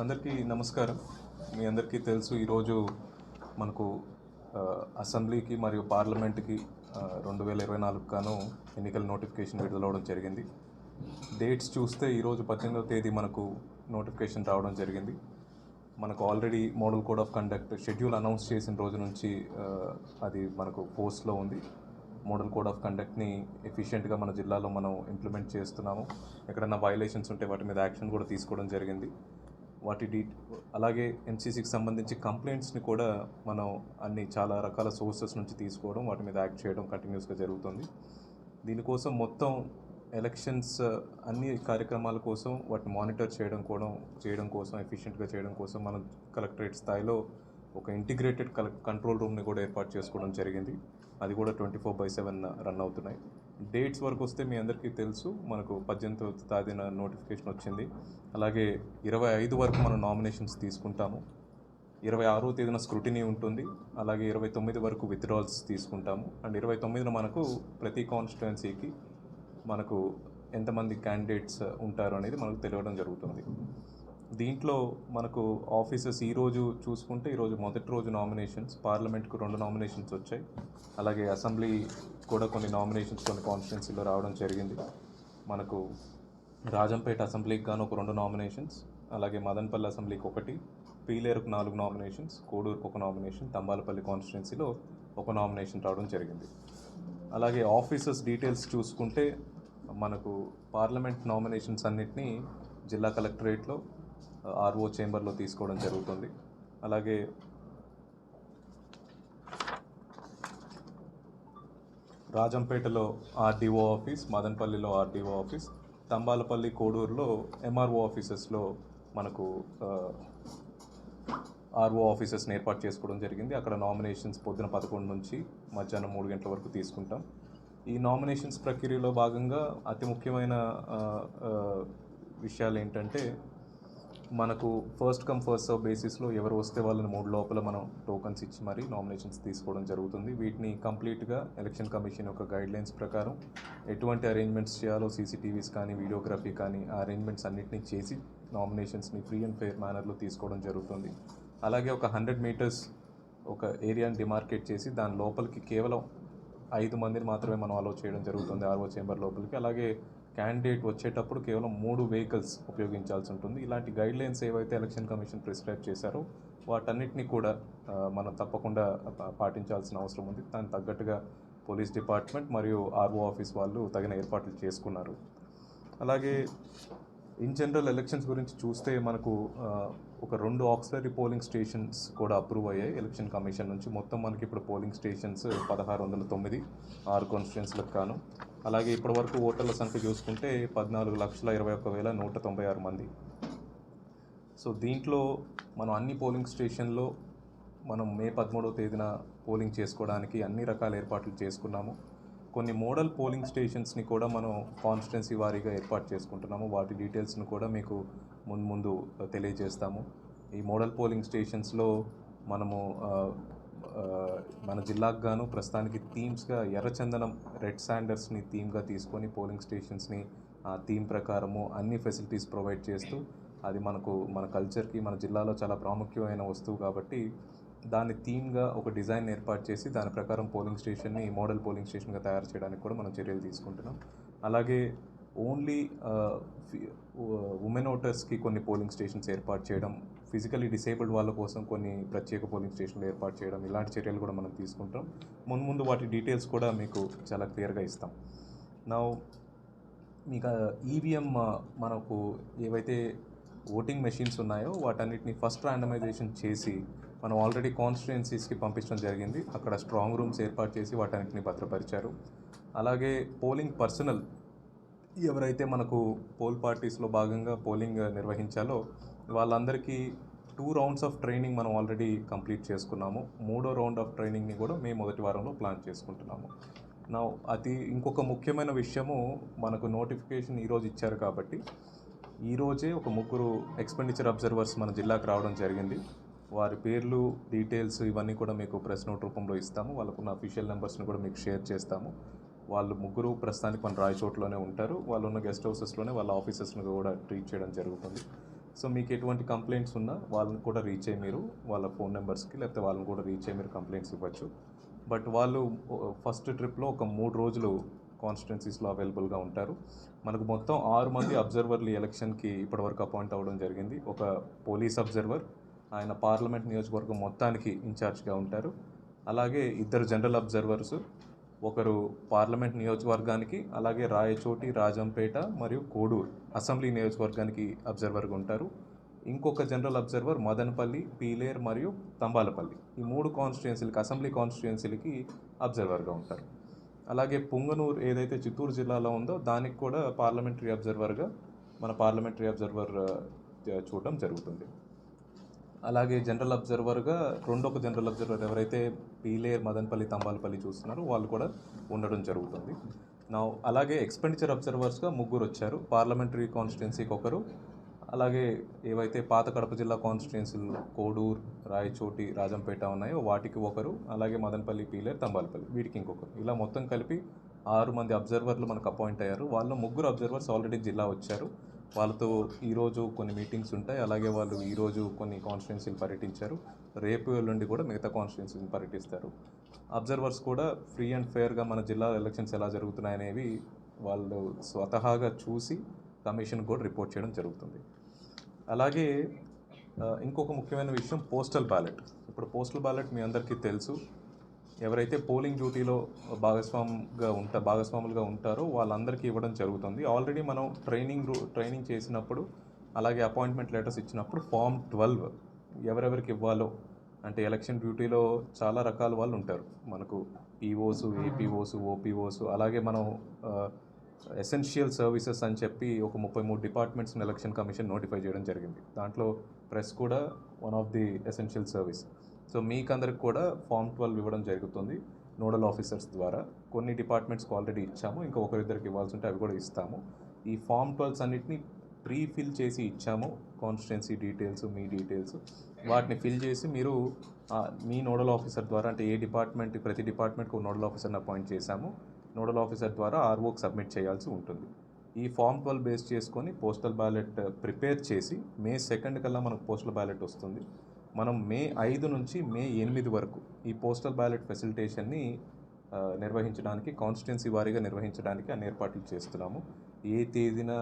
అందరికీ నమస్కారం. మీ అందరికీ తెలుసు ఈరోజు మనకు అసెంబ్లీకి మరియు పార్లమెంట్కి రెండు వేల ఇరవై నాలుగు గాను ఎన్నికల నోటిఫికేషన్ విడుదలవడం జరిగింది. డేట్స్ చూస్తే ఈరోజు పద్దెనిమిదవ తేదీ మనకు నోటిఫికేషన్ రావడం జరిగింది. మనకు already model code of conduct schedule announce చేసిన రోజు నుంచి అది మనకు పోస్ట్లో ఉంది. మోడల్ కోడ్ ఆఫ్ కండక్ట్ని ఎఫిషియెంట్గా మన జిల్లాలో మనం ఇంప్లిమెంట్ చేస్తున్నాము. ఎక్కడైనా వైలేషన్స్ ఉంటే వాటి మీద యాక్షన్ కూడా తీసుకోవడం జరిగింది. వాటి డీ అలాగే ఎన్సీసీకి సంబంధించి కంప్లైంట్స్ని కూడా మనం అన్ని చాలా రకాల సోర్సెస్ నుంచి తీసుకోవడం వాటి మీద యాక్ట్ చేయడం కంటిన్యూస్గా జరుగుతుంది. దీనికోసం మొత్తం ఎలక్షన్స్ అన్ని కార్యక్రమాల కోసం వాటిని మానిటర్ చేయడం కూడా చేయడం కోసం ఎఫిషియెంట్గా చేయడం కోసం మనం కలెక్టరేట్ స్థాయిలో ఒక ఇంటిగ్రేటెడ్ కల కంట్రోల్ రూమ్ని కూడా ఏర్పాటు చేసుకోవడం జరిగింది. అది కూడా twenty four by seven run అవుతున్నాయి. డేట్స్ వరకు వస్తే మీ అందరికీ తెలుసు మనకు పద్దెనిమిదవ తేదీన నోటిఫికేషన్ వచ్చింది. అలాగే ఇరవై ఐదు వరకు మనం నామినేషన్స్ తీసుకుంటాము. ఇరవై ఆరో తేదీన స్క్రూటినీ ఉంటుంది అలాగే ఇరవై తొమ్మిది వరకు విత్డ్రాల్స్ తీసుకుంటాము. అండ్ ఇరవై తొమ్మిదిన మనకు ప్రతి కాన్స్టిట్యుయెన్సీకి మనకు ఎంతమంది క్యాండిడేట్స్ ఉంటారు అనేది మనకు తెలియడం జరుగుతుంది. దీంట్లో మనకు ఆఫీసెస్ ఈరోజు చూసుకుంటే ఈరోజు మొదటి రోజు నామినేషన్స్ పార్లమెంట్కు రెండు నామినేషన్స్ వచ్చాయి. అలాగే అసెంబ్లీ కూడా కొన్ని నామినేషన్స్ కొన్ని కాన్స్టిట్యున్సీలో రావడం జరిగింది. మనకు రాజంపేట అసెంబ్లీకి గాను ఒక రెండు నామినేషన్స్ అలాగే మదన్పల్లి అసెంబ్లీకి ఒకటి పీలేరుకు నాలుగు నామినేషన్స్ కోడూరుకు ఒక నామినేషన్ తంబాలపల్లి కాన్స్టిట్యున్సీలో ఒక నామినేషన్ రావడం జరిగింది. అలాగే ఆఫీసర్స్ డీటెయిల్స్ చూసుకుంటే మనకు పార్లమెంట్ నామినేషన్స్ అన్నిటినీ జిల్లా కలెక్టరేట్లో ఆర్ఓ చేంబర్లో తీసుకోవడం జరుగుతుంది. అలాగే రాజంపేటలో ఆర్డీఓ ఆఫీస్ మదనపల్లిలో ఆర్డీఓ ఆఫీస్ తంబాలపల్లి కోడూరులో ఎంఆర్ఓ ఆఫీసెస్లో మనకు ఆర్ఓ ఆఫీసెస్ని ఏర్పాటు చేసుకోవడం జరిగింది. అక్కడ నామినేషన్స్ పొద్దున పదకొండు నుంచి మధ్యాహ్నం మూడు గంటల వరకు తీసుకుంటాం. ఈ నామినేషన్స్ ప్రక్రియలో భాగంగా అతి ముఖ్యమైన విషయాలు ఏంటంటే మనకు ఫస్ట్ కమ్ ఫస్ట్ సర్వ్ బేసిస్లో ఎవరు వస్తే వాళ్ళని మూడు లోపల మనం టోకన్స్ ఇచ్చి మరి నామినేషన్స్ తీసుకోవడం జరుగుతుంది. వీటిని కంప్లీట్గా ఎలక్షన్ కమిషన్ యొక్క గైడ్లైన్స్ ప్రకారం ఎటువంటి అరేంజ్మెంట్స్ చేయాలో సీసీటీవీస్ కానీ వీడియోగ్రఫీ కానీ ఆ అరేంజ్మెంట్స్ అన్నిటిని చేసి నామినేషన్స్ని ఫ్రీ అండ్ ఫెయిర్ మేనర్లో తీసుకోవడం జరుగుతుంది. అలాగే ఒక హండ్రెడ్ మీటర్స్ ఒక ఏరియాని డిమార్కేట్ చేసి దాని లోపలికి కేవలం ఐదు మందిని మాత్రమే మనం అలో చేయడం జరుగుతుంది ఆర్ఓ చేంబర్ లోపలికి. అలాగే క్యాండిడేట్ వచ్చేటప్పుడు కేవలం మూడు వెహికల్స్ ఉపయోగించాల్సి ఉంటుంది. ఇలాంటి గైడ్ లైన్స్ ఏవైతే ఎలక్షన్ కమిషన్ ప్రిస్క్రైబ్ చేశారో వాటన్నిటిని కూడా మనం తప్పకుండా పా- పాటించాల్సిన అవసరం ఉంది. దానికి తగ్గట్టుగా పోలీస్ డిపార్ట్మెంట్ మరియు ఆర్ఓ ఆఫీస్ వాళ్ళు తగిన ఏర్పాట్లు చేసుకున్నారు. అలాగే ఇన్ జనరల్ ఎలక్షన్స్ గురించి చూస్తే మనకు ఒక రెండు ఆక్సిలరీ పోలింగ్ స్టేషన్స్ కూడా అప్రూవ్ అయ్యాయి ఎలక్షన్ కమిషన్ నుంచి. మొత్తం మనకి ఇప్పుడు పోలింగ్ స్టేషన్స్ పదహారు వందల తొమ్మిది ఆరు కాన్స్టిట్యున్సీలకు కాను అలాగే ఇప్పటి వరకు ఓటర్ల సంఖ్య చూసుకుంటే పద్నాలుగు లక్షల ఇరవై ఒక్క వేల నూట తొంభై ఆరు మంది. సో దీంట్లో మనం అన్ని పోలింగ్ స్టేషన్లో మనం మే పదమూడవ తేదీన పోలింగ్ చేసుకోవడానికి అన్ని రకాల ఏర్పాట్లు చేసుకున్నాము. కొన్ని మోడల్ పోలింగ్ స్టేషన్స్ని కూడా మనం కాన్స్టిట్యున్సీ వారీగా ఏర్పాటు చేసుకుంటున్నాము. వాటి డీటెయిల్స్ని కూడా మీకు ముందు ముందు తెలియజేస్తాము. ఈ మోడల్ పోలింగ్ స్టేషన్స్లో మనము మన జిల్లాకు గాను ప్రస్తుతానికి థీమ్స్గా ఎర్రచందనం రెడ్ శాండర్స్ని థీమ్గా తీసుకొని పోలింగ్ స్టేషన్స్ని ఆ థీమ్ ప్రకారము అన్ని ఫెసిలిటీస్ ప్రొవైడ్ చేస్తూ అది మనకు మన కల్చర్కి మన జిల్లాలో చాలా ప్రాముఖ్యమైన వస్తువు కాబట్టి దాన్ని థీమ్గా ఒక డిజైన్ ఏర్పాటు చేసి దాని ప్రకారం పోలింగ్ స్టేషన్ని మోడల్ పోలింగ్ స్టేషన్గా తయారు చేయడానికి కూడా మనం చర్యలు తీసుకుంటున్నాం. అలాగే ఓన్లీ ఉమెన్ ఓటర్స్కి కొన్ని పోలింగ్ స్టేషన్స్ ఏర్పాటు చేయడం ఫిజికలీ డిసేబుల్డ్ వాళ్ళ కోసం కొన్ని ప్రత్యేక పోలింగ్ స్టేషన్లు ఏర్పాటు చేయడం ఇలాంటి చర్యలు కూడా మనం తీసుకుంటాం. ముందు ముందు వాటి డీటెయిల్స్ కూడా మీకు చాలా క్లియర్గా ఇస్తాం. నా మీకు ఈవీఎం మనకు ఏవైతే ఓటింగ్ మెషిన్స్ ఉన్నాయో వాటన్నిటిని ఫస్ట్ ర్యాండమైజేషన్ చేసి మనం ఆల్రెడీ కాన్స్టిట్యుయెన్సీస్కి పంపించడం జరిగింది. అక్కడ స్ట్రాంగ్ రూమ్స్ ఏర్పాటు చేసి వాటన్నిటిని భద్రపరిచారు. అలాగే పోలింగ్ పర్సనల్ ఎవరైతే మనకు పోల్ పార్టీస్లో భాగంగా పోలింగ్ నిర్వహించాలో వాళ్ళందరికీ టూ రౌండ్స్ ఆఫ్ ట్రైనింగ్ మనం ఆల్రెడీ కంప్లీట్ చేసుకున్నాము. మూడో రౌండ్ ఆఫ్ ట్రైనింగ్ని కూడా మేము మొదటి వారంలో ప్లాన్ చేసుకుంటున్నాము. నా అది ఇంకొక ముఖ్యమైన విషయము మనకు నోటిఫికేషన్ ఈరోజు ఇచ్చారు కాబట్టి ఈరోజే ఒక ముగ్గురు ఎక్స్పెండిచర్ అబ్జర్వర్స్ మన జిల్లాకు రావడం జరిగింది. వారి పేర్లు డీటెయిల్స్ ఇవన్నీ కూడా మీకు ప్రెస్ నోట్ రూపంలో ఇస్తాము. వాళ్ళకున్న అఫీషియల్ నెంబర్స్ని కూడా మీకు షేర్ చేస్తాము. వాళ్ళు ముగ్గురు ప్రస్తుతానికి మన రాయచోట్లోనే ఉంటారు. వాళ్ళు ఉన్న గెస్ట్ హౌసెస్లోనే వాళ్ళ ఆఫీసెస్ని కూడా ట్రీట్ చేయడం జరుగుతుంది. సో మీకు ఎటువంటి కంప్లైంట్స్ ఉన్నా వాళ్ళని కూడా రీచ్ అయ్యి మీరు వాళ్ళ ఫోన్ నెంబర్స్కి లేకపోతే వాళ్ళని కూడా రీచ్ అయ్యి మీరు కంప్లైంట్స్ ఇవ్వచ్చు. బట్ వాళ్ళు ఫస్ట్ ట్రిప్లో ఒక మూడు రోజులు కాన్స్టిట్యున్సీస్లో అవైలబుల్గా ఉంటారు. మనకు మొత్తం ఆరు మంది అబ్జర్వర్లు ఎలక్షన్కి ఇప్పటివరకు అపాయింట్ అవ్వడం జరిగింది. ఒక పోలీస్ అబ్జర్వర్ ఆయన పార్లమెంట్ నియోజకవర్గం మొత్తానికి ఇన్ఛార్జ్గా ఉంటారు. అలాగే ఇద్దరు జనరల్ అబ్జర్వర్స్ ఒకరు పార్లమెంట్ నియోజకవర్గానికి అలాగే రాయచోటి రాజంపేట మరియు కోడూరు అసెంబ్లీ నియోజకవర్గానికి అబ్జర్వర్గా ఉంటారు. ఇంకొక జనరల్ అబ్జర్వర్ మదనపల్లి పీలేర్ మరియు తంబాలపల్లి ఈ మూడు కాన్స్టిట్యుయెన్సీలకి అసెంబ్లీ కాన్స్టిట్యుయెన్సీలకి అబ్జర్వర్గా ఉంటారు. అలాగే పుంగనూరు ఏదైతే చిత్తూరు జిల్లాలో ఉందో దానికి కూడా పార్లమెంటరీ అబ్జర్వర్గా మన పార్లమెంటరీ అబ్జర్వర్ చూడడం చూడటం జరుగుతుంది. అలాగే జనరల్ అబ్జర్వర్గా రెండొక జనరల్ అబ్జర్వర్ ఎవరైతే పీలేర్ మదన్పల్లి తంబాలపల్లి చూస్తున్నారో వాళ్ళు కూడా ఉండడం జరుగుతుంది. నా అలాగే ఎక్స్పెండిచర్ అబ్జర్వర్స్గా ముగ్గురు వచ్చారు. పార్లమెంటరీ కాన్స్టిట్యున్సీకి ఒకరు. అలాగే ఏవైతే పాత కడప జిల్లా కాన్స్టిట్యున్సీలు కోడూరు రాయచోటి రాజంపేట ఉన్నాయో వాటికి ఒకరు. అలాగే మదనపల్లి పీలేర్ తంబాలపల్లి వీటికి ఇంకొకరు. ఇలా మొత్తం కలిపి ఆరు మంది అబ్జర్వర్లు మనకు అపాయింట్ అయ్యారు. వాళ్ళు ముగ్గురు అబ్జర్వర్స్ ఆల్రెడీ జిల్లా వచ్చారు. వాళ్ళతో ఈరోజు కొన్ని మీటింగ్స్ ఉంటాయి. అలాగే వాళ్ళు ఈరోజు కొన్ని కాన్స్టిట్యున్సీలు పర్యటించారు. రేపు ఎల్లుండి కూడా మిగతా కాన్స్టిట్యున్సీని పర్యటిస్తారు. అబ్జర్వర్స్ కూడా ఫ్రీ అండ్ ఫేర్గా మన జిల్లా ఎలక్షన్స్ ఎలా జరుగుతున్నాయనేవి వాళ్ళు స్వతహాగా చూసి కమిషన్ కూడా రిపోర్ట్ చేయడం జరుగుతుంది. అలాగే ఇంకొక ముఖ్యమైన విషయం పోస్టల్ బ్యాలెట్ ఇప్పుడు పోస్టల్ బ్యాలెట్ మీ అందరికీ తెలుసు. ఎవరైతే పోలింగ్ డ్యూటీలో భాగస్వామిగా ఉంటా భాగస్వాములుగా ఉంటారో వాళ్ళందరికీ ఇవ్వడం జరుగుతుంది. ఆల్రెడీ మనం ట్రైనింగ్ రూ- ట్రైనింగ్ చేసినప్పుడు అలాగే అపాయింట్మెంట్ లెటర్స్ ఇచ్చినప్పుడు ఫామ్ ట్వెల్వ్ ఎవరెవరికి ఇవ్వాలో అంటే ఎలక్షన్ డ్యూటీలో చాలా రకాల వాళ్ళు ఉంటారు. మనకు ఈఓస్ ఏపీఓస్ ఓపీఓస్ అలాగే మనం ఎసెన్షియల్ సర్వీసెస్ అని చెప్పి ఒక ముప్పై మూడు డిపార్ట్మెంట్స్ని ఎలక్షన్ కమిషన్ నోటిఫై చేయడం జరిగింది. దాంట్లో ప్రెస్ కూడా one of the essential service so మీకు అందరికి కూడా ఫామ్ ట్వెల్వ్ ఇవ్వడం జరుగుతుంది నోడల్ ఆఫీసర్స్ ద్వారా. కొన్ని డిపార్ట్మెంట్స్కి ఆల్రెడీ ఇచ్చాము ఇంకా ఒకరిద్దరికి ఇవ్వాల్సి ఉంటే అవి కూడా ఇస్తాము. ఈ ఫామ్ ట్వెల్వ్స్ అన్నిటిని ప్రీ ఫిల్ చేసి ఇచ్చాము కాన్స్టిట్యున్సీ డీటెయిల్స్ మీ డీటెయిల్స్ వాటిని ఫిల్ చేసి మీరు మీ నోడల్ ఆఫీసర్ ద్వారా అంటే ఏ డిపార్ట్మెంట్ ప్రతి డిపార్ట్మెంట్కి నోడల్ ఆఫీసర్ని అపాయింట్ చేశాము. నోడల్ ఆఫీసర్ ద్వారా ఆర్ఓకి సబ్మిట్ చేయాల్సి ఉంటుంది. ఈ ఫామ్ ట్వెల్వ్ బేస్ చేసుకొని పోస్టల్ బ్యాలెట్ ప్రిపేర్ చేసి మే సెకండ్ కల్లా మనకు పోస్టల్ బ్యాలెట్ వస్తుంది. మనం మే ఐదు నుంచి మే ఎనిమిది వరకు ఈ పోస్టల్ బ్యాలెట్ ఫెసిలిటేషన్ని నిర్వహించడానికి కాన్స్టిట్యున్సీ వారీగా నిర్వహించడానికి అన్ని ఏర్పాట్లు చేస్తున్నాము. ఏ తేదీన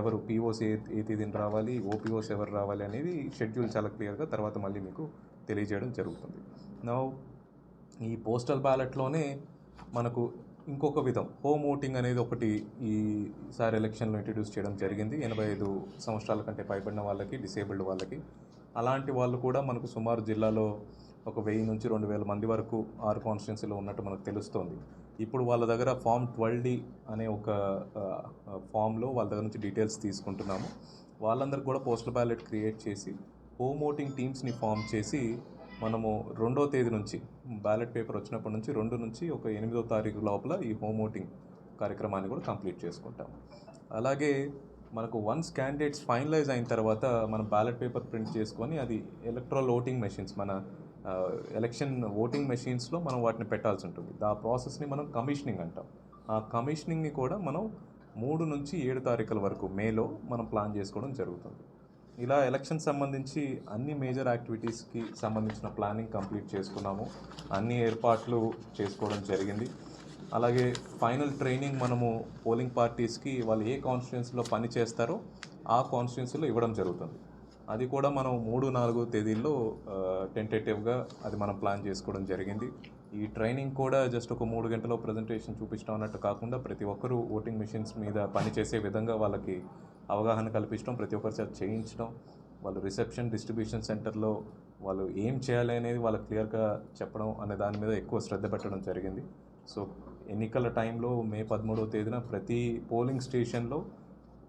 ఎవరు పీఓస్ ఏ ఏ తేదీన రావాలి ఓపీఓస్ ఎవరు రావాలి అనేది షెడ్యూల్ చాలా క్లియర్గా తర్వాత మళ్ళీ మీకు తెలియజేయడం జరుగుతుంది. నా ఈ పోస్టల్ బ్యాలెట్లోనే మనకు ఇంకొక విధం హోమ్ ఓటింగ్ అనేది ఒకటి ఈసారి ఎలక్షన్లో ఇంట్రడ్యూస్ చేయడం జరిగింది. ఎనభై ఐదు సంవత్సరాల కంటే పైబడిన వాళ్ళకి డిసేబుల్డ్ వాళ్ళకి అలాంటి వాళ్ళు కూడా మనకు సుమారు జిల్లాలో ఒక వెయ్యి నుంచి రెండు వేల మంది వరకు ఆరు కాన్స్టిట్యున్సీలో ఉన్నట్టు మనకు తెలుస్తోంది. ఇప్పుడు వాళ్ళ దగ్గర ఫామ్ ట్వెల్వ్ డి అనే ఒక ఫామ్లో వాళ్ళ దగ్గర నుంచి డీటెయిల్స్ తీసుకుంటున్నాము. వాళ్ళందరికీ కూడా పోస్టల్ బ్యాలెట్ క్రియేట్ చేసి హోమ్ ఓటింగ్ టీమ్స్ని ఫామ్ చేసి మనము రెండో తేదీ నుంచి బ్యాలెట్ పేపర్ వచ్చినప్పటి నుంచి రెండు నుంచి ఒక ఎనిమిదో తారీఖు లోపల ఈ హోమ్ ఓటింగ్ కార్యక్రమాన్ని కూడా కంప్లీట్ చేసుకుంటాం అలాగే మనకు వన్స్ క్యాండిడేట్స్ ఫైనలైజ్ అయిన తర్వాత మనం బ్యాలెట్ పేపర్ ప్రింట్ చేసుకొని అది ఎలక్ట్రల్ ఓటింగ్ మెషిన్స్ మన ఎలక్షన్ ఓటింగ్ మెషిన్స్లో మనం వాటిని పెట్టాల్సి ఉంటుంది. ఆ ప్రాసెస్ని మనం కమిషనింగ్ అంటాం. ఆ కమిషనింగ్ని కూడా మనం మూడు నుంచి ఏడు తారీఖుల వరకు మేలో మనం ప్లాన్ చేసుకోవడం జరుగుతుంది. ఇలా ఎలక్షన్ సంబంధించి అన్ని మేజర్ యాక్టివిటీస్కి సంబంధించిన ప్లానింగ్ కంప్లీట్ చేసుకున్నాము. అన్ని ఏర్పాట్లు చేసుకోవడం జరిగింది. అలాగే ఫైనల్ ట్రైనింగ్ మనము పోలింగ్ పార్టీస్కి వాళ్ళు ఏ కాన్స్టిట్యున్సీలో పని చేస్తారో ఆ కాన్స్టిట్యున్సీలో ఇవ్వడం జరుగుతుంది. అది కూడా మనం మూడు నాలుగు తేదీల్లో టెంటేటివ్గా అది మనం ప్లాన్ చేసుకోవడం జరిగింది. ఈ ట్రైనింగ్ కూడా జస్ట్ ఒక మూడు గంటలో ప్రజెంటేషన్ చూపించడం అన్నట్టు కాకుండా ప్రతి ఒక్కరూ ఓటింగ్ మిషన్స్ మీద పనిచేసే విధంగా వాళ్ళకి అవగాహన కల్పించడం ప్రతి ఒక్కరి చేత చేయించడం. వాళ్ళు రిసెప్షన్ డిస్ట్రిబ్యూషన్ సెంటర్లో వాళ్ళు ఏం చేయాలి అనేది వాళ్ళకి క్లియర్గా చెప్పడం అనే దాని మీద ఎక్కువ శ్రద్ధ పెట్టడం జరిగింది. సో ఎన్నికల టైంలో మే పదమూడవ తేదీన ప్రతి పోలింగ్ స్టేషన్లో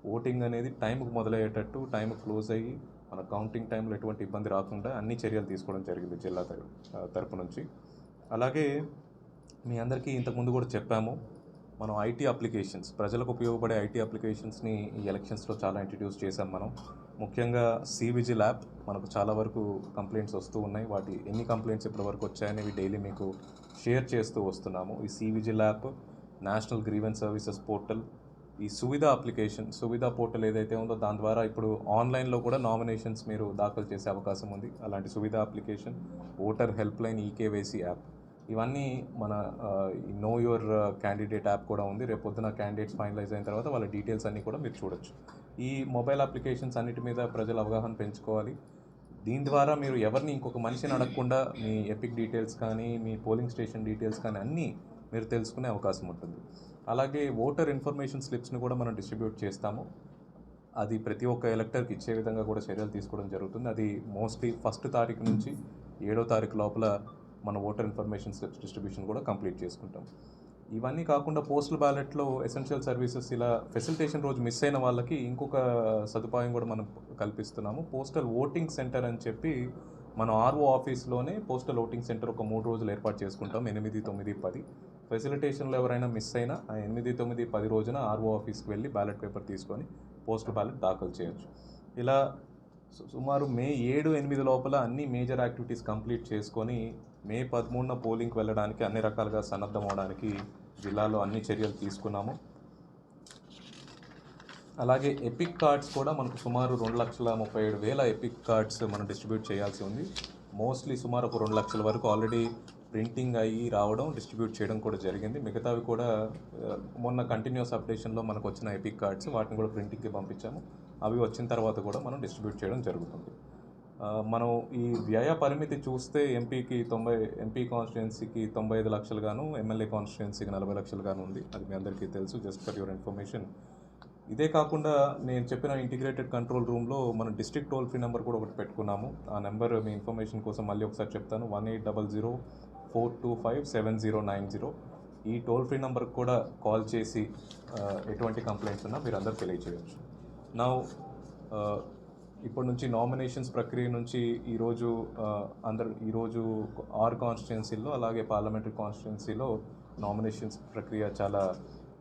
ఓటింగ్ అనేది టైంకు మొదలయ్యేటట్టు టైం క్లోజ్ అయ్యి మన కౌంటింగ్ టైంలో ఎటువంటి ఇబ్బంది రాకుండా అన్ని చర్యలు తీసుకోవడం జరిగింది జిల్లా తర- తరపు నుంచి. అలాగే మీ అందరికీ ఇంతకుముందు కూడా చెప్పాము మనం ఐటీ అప్లికేషన్స్ ప్రజలకు ఉపయోగపడే ఐటీ అప్లికేషన్స్ని ఈ ఎలక్షన్స్లో చాలా ఇంట్రడ్యూస్ చేశాం మనం. ముఖ్యంగా సివిజిల్ యాప్ మనకు చాలా వరకు కంప్లైంట్స్ వస్తూ ఉన్నాయి. వాటి ఎన్ని కంప్లైంట్స్ ఇప్పటి వరకు వచ్చాయనేవి డైలీ మీకు షేర్ చేస్తూ వస్తున్నాము. ఈ cVIGIL app national grievance services portal ఈ సువిధ అప్లికేషన్ సువిధ పోర్టల్ ఏదైతే ఉందో దాని ద్వారా ఇప్పుడు ఆన్లైన్లో కూడా నామినేషన్స్ మీరు దాఖలు చేసే అవకాశం ఉంది. అలాంటి Suvidha application voter helpline eKYC app. ఇవన్నీ మన నో యువర్ క్యాండిడేట్ యాప్ కూడా ఉంది. రేపొద్దున క్యాండిడేట్స్ ఫైనలైజ్ అయిన తర్వాత వాళ్ళ డీటెయిల్స్ అన్నీ కూడా మీరు చూడొచ్చు. ఈ మొబైల్ అప్లికేషన్స్ అన్నిటి మీద ప్రజల అవగాహన పెంచుకోవాలి. దీని ద్వారా మీరు ఎవరిని ఇంకొక మనిషిని అడగకుండా మీ ఎపిక్ డీటెయిల్స్ కానీ మీ పోలింగ్ స్టేషన్ డీటెయిల్స్ కానీ అన్నీ మీరు తెలుసుకునే అవకాశం ఉంటుంది. అలాగే ఓటర్ ఇన్ఫర్మేషన్ స్లిప్స్ని కూడా మనం డిస్ట్రిబ్యూట్ చేస్తాము. అది ప్రతి ఒక్క ఎలక్టర్కి ఇచ్చే విధంగా కూడా చర్యలు తీసుకోవడం జరుగుతుంది. అది మోస్ట్లీ ఫస్ట్ తారీఖు నుంచి ఏడో తారీఖు లోపల మన ఓటర్ ఇన్ఫర్మేషన్ స్లిప్స్ డిస్ట్రిబ్యూషన్ కూడా కంప్లీట్ చేసుకుంటాం. ఇవన్నీ కాకుండా పోస్టల్ బ్యాలెట్లో ఎసెన్షియల్ సర్వీసెస్ ఇలా ఫెసిలిటేషన్ రోజు మిస్ అయిన వాళ్ళకి ఇంకొక సదుపాయం కూడా మనం కల్పిస్తున్నాము. పోస్టల్ ఓటింగ్ సెంటర్ అని చెప్పి మన ఆర్ఓ ఆఫీస్లోనే పోస్టల్ ఓటింగ్ సెంటర్ ఒక మూడు రోజులు ఏర్పాటు చేసుకుంటాం. ఎనిమిది తొమ్మిది పది. ఫెసిలిటేషన్లో ఎవరైనా మిస్ అయినా ఆ ఎనిమిది తొమ్మిది పది రోజున ఆర్ఓ ఆఫీస్కి వెళ్ళి బ్యాలెట్ పేపర్ తీసుకొని పోస్టల్ బ్యాలెట్ దాఖలు చేయొచ్చు. ఇలా సుమారు మే ఏడు ఎనిమిది లోపల అన్ని మేజర్ యాక్టివిటీస్ కంప్లీట్ చేసుకొని మే పదమూడున పోలింగ్కి వెళ్ళడానికి అన్ని రకాలుగా సన్నద్ధం అవడానికి జిల్లాలో అన్ని చర్యలు తీసుకున్నాము. అలాగే ఎపిక్ కార్డ్స్ కూడా మనకు సుమారు రెండు లక్షల ముప్పై ఏడు వేల ఎపిక్ కార్డ్స్ మనం డిస్ట్రిబ్యూట్ చేయాల్సి ఉంది. మోస్ట్లీ సుమారు ఒక రెండు లక్షల వరకు ఆల్రెడీ ప్రింటింగ్ అయ్యి రావడం డిస్ట్రిబ్యూట్ చేయడం కూడా జరిగింది. మిగతావి కూడా మొన్న కంటిన్యూస్ అప్డేషన్లో మనకు వచ్చిన ఎపిక్ కార్డ్స్ వాటిని కూడా ప్రింటింగ్కి పంపించాము. అవి వచ్చిన తర్వాత కూడా మనం డిస్ట్రిబ్యూట్ చేయడం జరుగుతుంది. మనం ఈ వ్యయ పరిమితి చూస్తే ఎంపీకి తొంభై ఎంపీ కాన్స్టిట్యున్సీకి తొంభై ఐదు లక్షలు గాను ఎమ్మెల్యే కాన్స్టిట్యున్సీకి నలభై లక్షలు గాను ఉంది. అది మీ అందరికీ తెలుసు జస్ట్ ఫర్ యువర్ ఇన్ఫర్మేషన్ ఇదే కాకుండా నేను చెప్పిన ఇంటిగ్రేటెడ్ కంట్రోల్ రూమ్లో మన డిస్ట్రిక్ట్ టోల్ ఫ్రీ నెంబర్ కూడా ఒకటి పెట్టుకున్నాము. ఆ నెంబర్ మీ ఇన్ఫర్మేషన్ కోసం మళ్ళీ ఒకసారి చెప్తాను. One eight double zero four two five seven zero nine zero ఈ టోల్ ఫ్రీ నెంబర్కి కూడా కాల్ చేసి ఎటువంటి కంప్లైంట్స్ ఉన్నా మీరు అందరు తెలియచేయచ్చు నా ఇప్పటి నుంచి నామినేషన్స్ ప్రక్రియ నుంచి ఈరోజు అందరు ఈరోజు ఆర్ కాన్స్టిట్యున్సీలో అలాగే పార్లమెంటరీ కాన్స్టిట్యున్సీలో నామినేషన్స్ ప్రక్రియ చాలా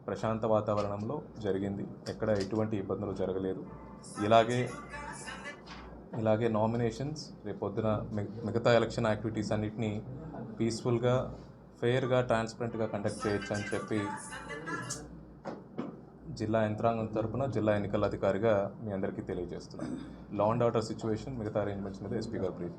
ప్రశాంత వాతావరణంలో జరిగింది. ఎక్కడ ఎటువంటి ఇబ్బందులు జరగలేదు. ఇలాగే ఇలాగే నామినేషన్స్ రేపు పొద్దున మిగతా ఎలక్షన్ యాక్టివిటీస్ అన్నిటినీ పీస్ఫుల్గా ఫెయిర్గా ట్రాన్స్పరెంట్గా కండక్ట్ చేయొచ్చు అని చెప్పి జిల్లా యంత్రాంగం తరపున జిల్లా ఎన్నికల అధికారిగా మీ అందరికీ తెలియజేస్తున్నాను. లా అండ్ ఆర్డర్ సిచ్యువేషన్ మిగతా అరేంజ్మెంట్స్ మీద ఎస్పీ గారు బ్రీఫ్